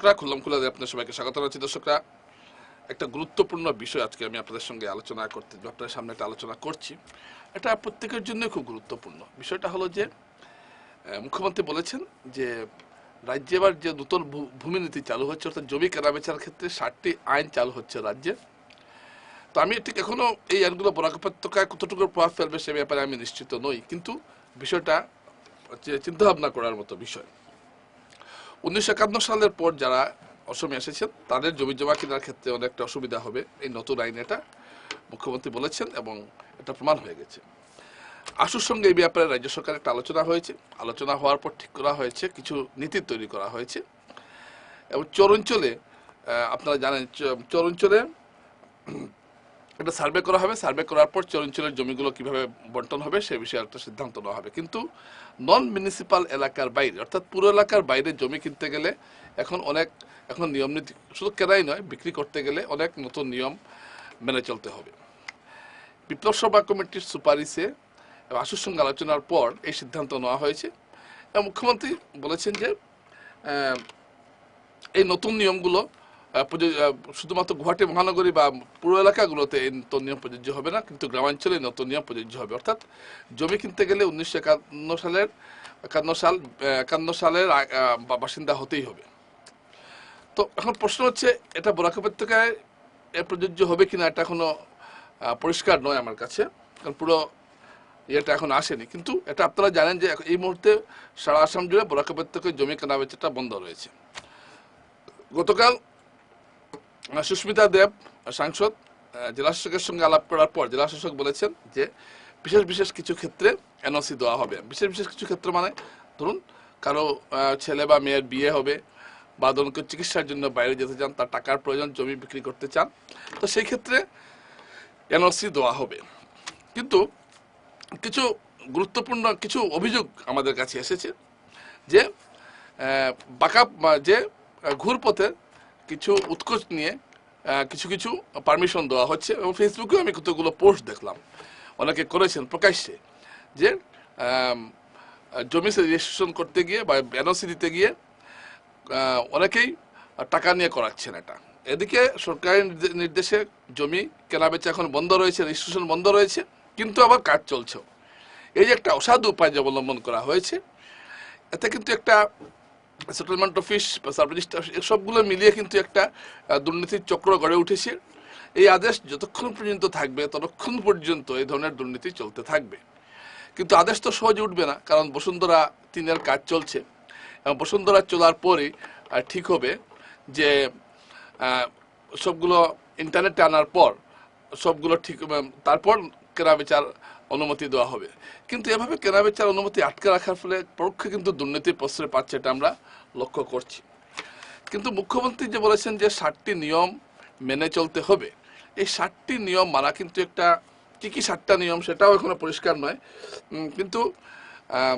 দর্শকরা, খুল্লাম খুল্লা আপনার সবাইকে স্বাগত জানাচ্ছি। দর্শকরা, একটা গুরুত্বপূর্ণ বিষয় আজকে আমি আপনাদের সঙ্গে আলোচনা করতে, আপনাদের সামনে একটা আলোচনা করছি। এটা প্রত্যেকের জন্য খুব গুরুত্বপূর্ণ। বিষয়টা হলো যে মুখ্যমন্ত্রী বলেছেন যে, রাজ্যে এবার যে নতুন ভূমি নীতি চালু হচ্ছে, অর্থাৎ জমি কেনাবেচার ক্ষেত্রে ষাটটি আইন চালু হচ্ছে রাজ্যে। তো আমি ঠিক এখনও এই আইনগুলো বরাক কতটুকু প্রভাব ফেলবে সে ব্যাপারে আমি নিশ্চিত নই। কিন্তু বিষয়টা চিন্তাভাবনা করার মতো বিষয়। উনিশশো একান্ন সালের পর যারা অসমে এসেছেন, তাদের জমি জমা কেনার ক্ষেত্রে অনেকটা অসুবিধা হবে। এই নতুন আইন এটা মুখ্যমন্ত্রী বলেছেন এবং এটা প্রমাণ হয়ে গেছে। আশুর সঙ্গে এই ব্যাপারে রাজ্য সরকার একটা আলোচনা হয়েছে। আলোচনা হওয়ার পর ঠিক করা হয়েছে, কিছু নীতি তৈরি করা হয়েছে। এবং চরাঞ্চলে আপনারা জানেন চরাঞ্চলে একটা সার্ভে করা হবে। সার্ভে করার পর চরাঞ্চলের জমিগুলো কীভাবে বন্টন হবে সে বিষয়ে একটা সিদ্ধান্ত নেওয়া হবে। কিন্তু নন মিউনিসিপাল এলাকার বাইরে, অর্থাৎ পুরো এলাকার বাইরে জমি কিনতে গেলে এখন অনেক, এখন নিয়ম নীতি, শুধু কেনাই নয়, বিক্রি করতে গেলে অনেক নতুন নিয়ম মেনে চলতে হবে। বিপ্লব সভা কমিটির সুপারিশে আশুর সঙ্গে আলোচনার পর এই সিদ্ধান্ত নেওয়া হয়েছে। মুখ্যমন্ত্রী বলেছেন যে এই নতুন নিয়মগুলো শুধুমাত্র গুয়াহাটি, মহানগরী বা পুরো এলাকাগুলোতে এই নতুন নিয়ম প্রযোজ্য হবে না, কিন্তু গ্রামাঞ্চলে নতুন নিয়ম প্রযোজ্য হবে। অর্থাৎ জমি কিনতে গেলে উনিশশো একান্ন সালের, একান্ন সাল, একান্ন সালের বাসিন্দা হতেই হবে। তো এখন প্রশ্ন হচ্ছে, এটা বরাক উপত্যকায় প্রযোজ্য হবে কিনা এটা এখনও পরিষ্কার নয় আমার কাছে, কারণ পুরো ইয়েটা এখন আসেনি। কিন্তু এটা আপনারা জানেন যে এই মুহূর্তে সারা আসাম জুড়ে বরাক উপত্যকায় জমি কেনা বেচাটা বন্ধ রয়েছে। গতকাল সুস্মিতা দেব সাংসদ আহ, জেলাশাসকের সঙ্গে আলাপ করার পর জেলাশাসক বলেছেন যে বিশেষ বিশেষ কিছু ক্ষেত্রে এনওসি দেওয়া হবে। বিশেষ বিশেষ কিছু ক্ষেত্র মানে ধরুন কারও ছেলে বা মেয়ের বিয়ে হবে বা ধরুন কেউ চিকিৎসার জন্য বাইরে যেতে চান তার টাকার প্রয়োজন জমি বিক্রি করতে চান তো সেই ক্ষেত্রে এনওসি দেওয়া হবে। কিন্তু কিছু গুরুত্বপূর্ণ কিছু অভিযোগ আমাদের কাছে এসেছে যে বাঁকা যে ঘুরপথে কিছু উৎকোচ নিয়ে কিছু কিছু পারমিশন দেওয়া হচ্ছে এবং ফেসবুকেও আমি কতগুলো পোস্ট দেখলাম। অনেকে করেছেন প্রকাশ্যে যে জমি রেজিস্ট্রেশন করতে গিয়ে বা এনওসি দিতে গিয়ে অনেকেই টাকা নিয়ে করাচ্ছেন এটা। এদিকে সরকারি নির্দে- নির্দেশে জমি কেনাবেচা এখন বন্ধ রয়েছে রেজিস্ট্রেশন বন্ধ রয়েছে, কিন্তু আবার কাজ চলছে এই যে একটা অসাধু উপায় অবলম্বন করা হয়েছে, এতে কিন্তু একটা সেটেলমেন্ট অফিস বা সাব রেজিস্ট্রার অফিস সবগুলো মিলিয়ে কিন্তু একটা দুর্নীতির চক্র গড়ে উঠেছে। এই আদেশ যতক্ষণ পর্যন্ত থাকবে, ততক্ষণ পর্যন্ত এই ধরনের দুর্নীতি চলতে থাকবে। কিন্তু আদেশ তো সহজে উঠবে না, কারণ বসুন্ধরা তিনের কাজ চলছে। এবং বসুন্ধরা চলার পরে ঠিক হবে যে সবগুলো ইন্টারনেটে আনার পর, সবগুলো ঠিক তারপর কেনাবেচার অনুমতি দেওয়া হবে। কিন্তু এভাবে কেনাবেচার অনুমতি আটকে রাখার ফলে পরোক্ষে কিন্তু দুর্নীতির প্রশ্রয় পাচ্ছে এটা আমরা লক্ষ্য করছি। কিন্তু মুখ্যমন্ত্রী যে বলেছেন যে ষাটটি নিয়ম মেনে চলতে হবে এই ষাটটি নিয়ম মানা কিন্তু একটা কি কি ষাটটা নিয়ম সেটাও এখনও পরিষ্কার নয়। কিন্তু আহ,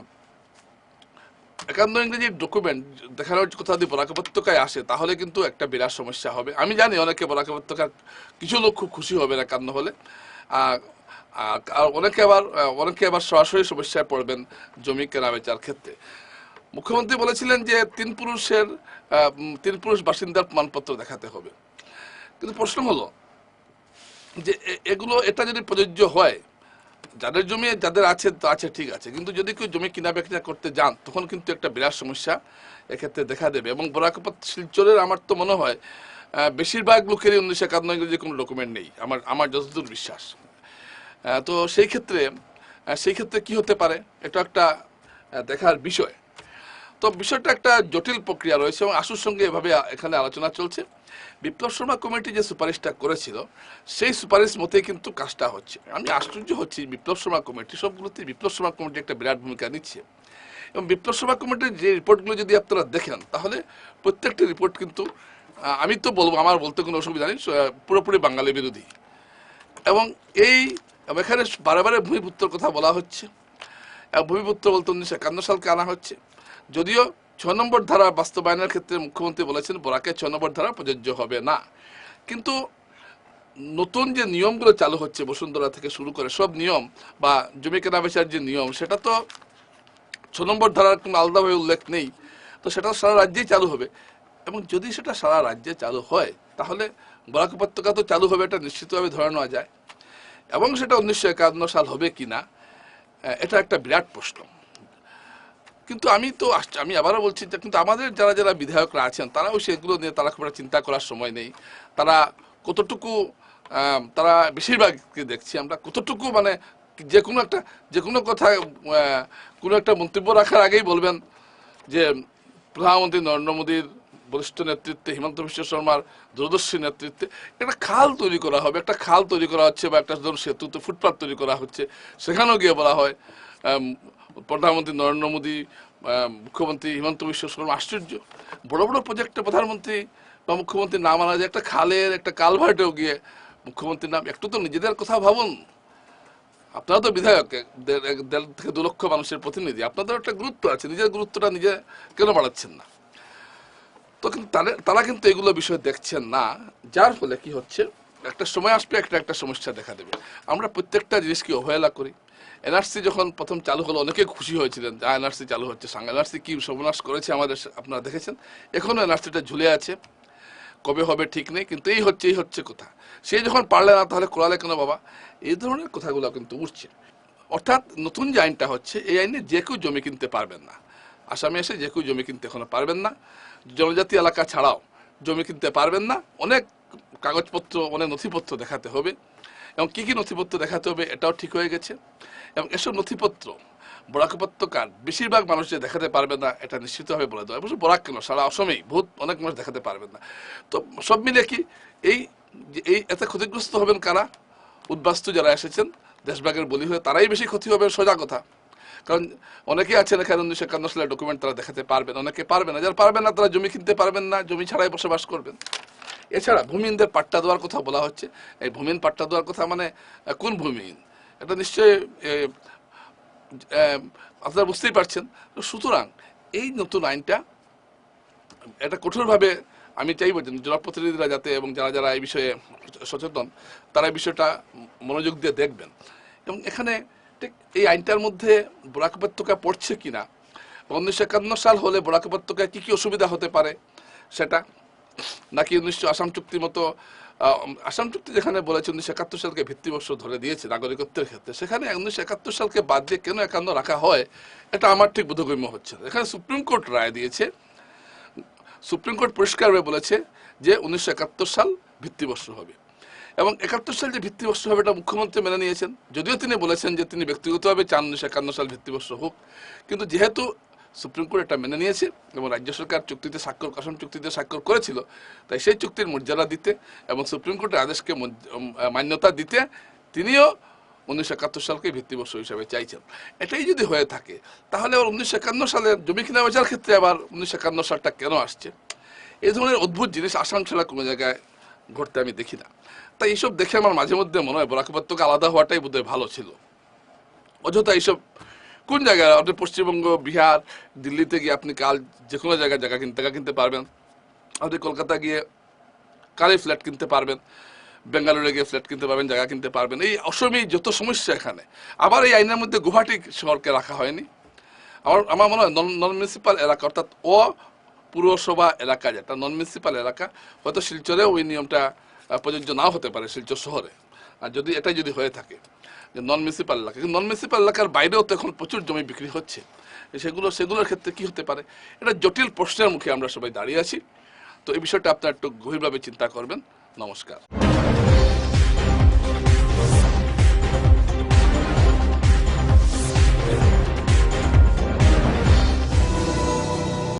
একান্ন ইংরেজি ডকুমেন্ট দেখানোর কথা যদি বরাক উপত্যকায় আসে তাহলে কিন্তু একটা বিরাট সমস্যা হবে। আমি জানি অনেকে বরাক উপত্যকার কিছু লোক খুব খুশি হবে না একান্ন হলে। অনেকে আবার অনেকে আবার সরাসরি সমস্যায় পড়বেন জমি কেনা বেচার ক্ষেত্রে। মুখ্যমন্ত্রী বলেছিলেন যে তিন পুরুষের তিন পুরুষ বাসিন্দার প্রমাণপত্র দেখাতে হবে। কিন্তু প্রশ্ন হলো যে এগুলো, এটা যদি প্রযোজ্য হয়, যাদের জমি যাদের আছে তো আছে, ঠিক আছে। কিন্তু যদি কেউ জমি কিনা বেচা করতে যান, তখন কিন্তু একটা বিরাট সমস্যা এক্ষেত্রে দেখা দেবে। এবং বরাকপাত শিলচরের আমার তো মনে হয় বেশিরভাগ লোকেরই উনিশশো ইংরেজি কোনো ডকুমেন্ট নেই। আমার আমার যতদূর বিশ্বাস। তো সেই ক্ষেত্রে সেই ক্ষেত্রে কি হতে পারে? এটা একটা দেখার বিষয়। তো বিষয়টা একটা জটিল প্রক্রিয়া রয়েছে এবং আশুর সঙ্গে এভাবে এখানে আলোচনা চলছে। বিপ্লব শর্মা কমিটি যে সুপারিশটা করেছিল, সেই সুপারিশ মতেই কিন্তু কাজটা হচ্ছে। আমি আশ্চর্য হচ্ছি বিপ্লব শর্মা কমিটি, সবগুলোতে বিপ্লব শর্মা কমিটি একটা বিরাট ভূমিকা নিচ্ছে। এবং বিপ্লব শর্মা কমিটির যে রিপোর্টগুলো যদি আপনারা দেখেন, তাহলে প্রত্যেকটি রিপোর্ট কিন্তু আমি তো বলব, আমার বলতে কোনো অসুবিধা নেই পুরোপুরি বাঙালি বিরোধী। এবং এই এবং এখানে বারে ভূমিপুত্রের কথা বলা হচ্ছে। এবং ভূমিপুত্র বলতে উনিশশো একান্ন সালকে আনা হচ্ছে। যদিও ছ নম্বর ধারা বাস্তবায়নের ক্ষেত্রে মুখ্যমন্ত্রী বলেছেন, বরাকে ছ নম্বর ধারা প্রযোজ্য হবে না। কিন্তু নতুন যে নিয়মগুলো চালু হচ্ছে বসুন্ধরা থেকে শুরু করে সব নিয়ম বা জমি কেনা বেচার যে নিয়ম, সেটা তো ছ নম্বর ধারার কোনো আলাদাভাবে উল্লেখ নেই। তো সেটা সারা রাজ্যেই চালু হবে। এবং যদি সেটা সারা রাজ্যে চালু হয়, তাহলে বরাক উপত্যকা তো চালু হবে, এটা নিশ্চিতভাবে ধরে নেওয়া যায়। এবং সেটা উনিশশো একান্ন সাল হবে কি না এটা একটা বিরাট প্রশ্ন। কিন্তু আমি তো আমি আবারও বলছি যে কিন্তু আমাদের যারা যারা বিধায়করা আছেন, তারাও সেগুলো নিয়ে তারা খুব একটা চিন্তা করার সময় নেই। তারা কতটুকু তারা বেশিরভাগকে দেখছি আমরা কতটুকু মানে যে কোনো একটা, যে কোনো কথা কোনো একটা মন্তব্য রাখার আগেই বলবেন যে প্রধানমন্ত্রী নরেন্দ্র মোদীর বরিষ্ঠ নেতৃত্বে হিমন্ত বিশ্ব শর্মার দূরদর্শী নেতৃত্বে একটা খাল তৈরি করা হবে, একটা খাল তৈরি করা হচ্ছে বা একটা ধরুন সেতুতে ফুটপাথ তৈরি করা হচ্ছে। সেখানেও গিয়ে বলা হয় প্রধানমন্ত্রী নরেন্দ্র মোদী মুখ্যমন্ত্রী হিমন্ত বিশ্ব শর্মা আশ্চর্য। বড় বড় প্রজেক্টে প্রধানমন্ত্রী বা মুখ্যমন্ত্রী নাম আনা যায়, একটা খালের একটা কালভার্টেও গিয়ে মুখ্যমন্ত্রীর নাম, একটু তো নিজেদের কথা ভাবুন। আপনারা তো বিধায়ক দেড় থেকে দু লক্ষ মানুষের প্রতিনিধি আপনাদের একটা গুরুত্ব আছে, নিজের গুরুত্বটা নিজে কেন বাড়াচ্ছেন না? তো কিন্তু তারা- কিন্তু এগুলো বিষয় দেখছেন না, যার ফলে কি হচ্ছে, একটা সময় আসবে, একটা একটা সমস্যা দেখা দেবে। আমরা প্রত্যেকটা জিনিসকে অবহেলা করি। এনআরসি যখন প্রথম চালু হলো, অনেকে খুশি হয়েছিলেন যে এনআরসি চালু হচ্ছে, সাং এনআরসি কি সর্বনাশ করেছে আমাদের আপনারা দেখেছেন? এখনও এনআরসিটা ঝুলে আছে। কবে হবে ঠিক নেই, কিন্তু এই হচ্ছে এই হচ্ছে কথা। সে যখন পারলে না, তাহলে করালে কেন বাবা? এই ধরনের কথাগুলো কিন্তু উঠছে। অর্থাৎ নতুন যে আইনটা হচ্ছে, এই আইনে যে কেউ জমি কিনতে পারবেন না। আসামে এসে যে কেউ জমি কিনতে এখনও পারবেন না। জনজাতি এলাকা ছাড়াও জমি কিনতে পারবেন না। অনেক কাগজপত্র, অনেক নথিপত্র দেখাতে হবে। এবং কী কী নথিপত্র দেখাতে হবে এটাও ঠিক হয়ে গেছে। এবং এসব নথিপত্র বরাক উপত্যকার বেশিরভাগ মানুষ যে দেখাতে পারবে না, এটা নিশ্চিতভাবে বলে দেওয়া অবশ্য বরাক কেন? সারা অসমেই বহুত অনেক মানুষ দেখাতে পারবেন না। তো সব মিলে কি এই এই এতে ক্ষতিগ্রস্ত হবেন কারা? উদ্বাস্তু যারা এসেছেন, দেশভাগের বলি হয়ে তারাই বেশি ক্ষতি হবে, সোজা কথা। কারণ অনেকে আছেন এখানে উনিশশো একান্ন সালের ডকুমেন্ট তারা দেখাতে পারবেন অনেকে পারবেন না। যারা পারবেন না, তারা জমি কিনতে পারবেন না, জমি ছাড়াই বসবাস করবেন। এছাড়া ভূমিহীনদের পাট্টা দেওয়ার কথা বলা হচ্ছে। এই ভূমিহীন পাট্টা দেওয়ার কথা মানে কোন ভূমিহীন? এটা নিশ্চয়ই আপনারা বুঝতেই পারছেন। সুতরাং এই নতুন আইনটা এটা কঠোরভাবে আমি চাইব যে জনপ্রতিনিধিরা যাতে এবং যারা যারা এই বিষয়ে সচেতন, তারা এই বিষয়টা মনোযোগ দিয়ে দেখবেন। এবং এখানে এই আইনটার মধ্যে বরাক উপত্যকা পড়ছে কিনা উনিশশো একান্ন সাল হলে বরাক উপত্যকায় কী কী অসুবিধা হতে পারে সেটা নাকি উনিশশো আসাম চুক্তির মতো আসাম চুক্তি যেখানে বলেছে উনিশশো একাত্তর সালকে ভিত্তিবর্ষ ধরে দিয়েছে নাগরিকত্বের ক্ষেত্রে, সেখানে উনিশশো একাত্তর সালকে বাদ দিয়ে কেন একান্ন রাখা হয় এটা আমার ঠিক বোধগম্য হচ্ছে। এখানে সুপ্রিম কোর্ট রায় দিয়েছে, সুপ্রিম কোর্ট পরিষ্কারভাবে বলেছে যে উনিশশো একাত্তর সাল ভিত্তিবর্ষ হবে এবং একাত্তর সাল যে ভিত্তিবর্ষ হবে এটা মুখ্যমন্ত্রী মেনে নিয়েছেন। যদিও তিনি বলেছেন যে তিনি ব্যক্তিগতভাবে চান উনিশশো একান্ন সাল ভিত্তিবর্ষ হোক, কিন্তু যেহেতু সুপ্রিম কোর্ট এটা মেনে নিয়েছে এবং রাজ্য সরকার চুক্তিতে স্বাক্ষর আসাম চুক্তিতে স্বাক্ষর করেছিল, তাই সেই চুক্তির মর্যাদা দিতে এবং সুপ্রিম কোর্টের আদেশকে মান্যতা দিতে তিনিও উনিশশো একাত্তর সালকে ভিত্তিবর্ষ হিসাবে চাইছেন। এটাই যদি হয়ে থাকে, তাহলে আবার উনিশশো একান্ন সালের জমি কিনা বেচার ক্ষেত্রে আবার উনিশশো একান্ন সালটা কেন আসছে? এই ধরনের অদ্ভুত জিনিস ছাড়া কোনো জায়গায় ঘটতে আমি দেখি না। তাই এইসব দেখে আমার মাঝে মধ্যে মনে হয় বরাক উপত্যকা আলাদা হওয়াটাই বোধহয় ভালো ছিল। অযথা এইসব, কোন জায়গায়? আপনি পশ্চিমবঙ্গ, বিহার, দিল্লিতে গিয়ে আপনি কাল যে কোনো জায়গায় জায়গা কিনতে টাকা কিনতে পারবেন। আপনি কলকাতা গিয়ে কালে ফ্ল্যাট কিনতে পারবেন। বেঙ্গালুরু গিয়ে ফ্ল্যাট কিনতে পারবেন, জায়গা কিনতে পারবেন। এই অসমী যত সমস্যা এখানে, আবার এই আইনের মধ্যে গুয়াহাটি শহরকে রাখা হয়নি। আমার আমার মনে হয় নন মিউনিসিপাল এলাকা অর্থাৎ অ, পুরসভা এলাকা যেটা নন মিউনিসিপাল এলাকা, হয়তো শিলচরেও ওই নিয়মটা প্রযোজ্য নাও হতে পারে শিলচর শহরে। আর যদি, এটাই যদি হয়ে থাকে যে নন মিউনিসিপাল এলাকা, কিন্তু নন মিউনিসিপাল এলাকার বাইরেও তো এখন প্রচুর জমি বিক্রি হচ্ছে। সেগুলো, সেগুলোর ক্ষেত্রে কি হতে পারে? এটা জটিল প্রশ্নের মুখে আমরা সবাই দাঁড়িয়ে আছি। তো এই বিষয়টা আপনার একটু গভীরভাবে চিন্তা করবেন। নমস্কার।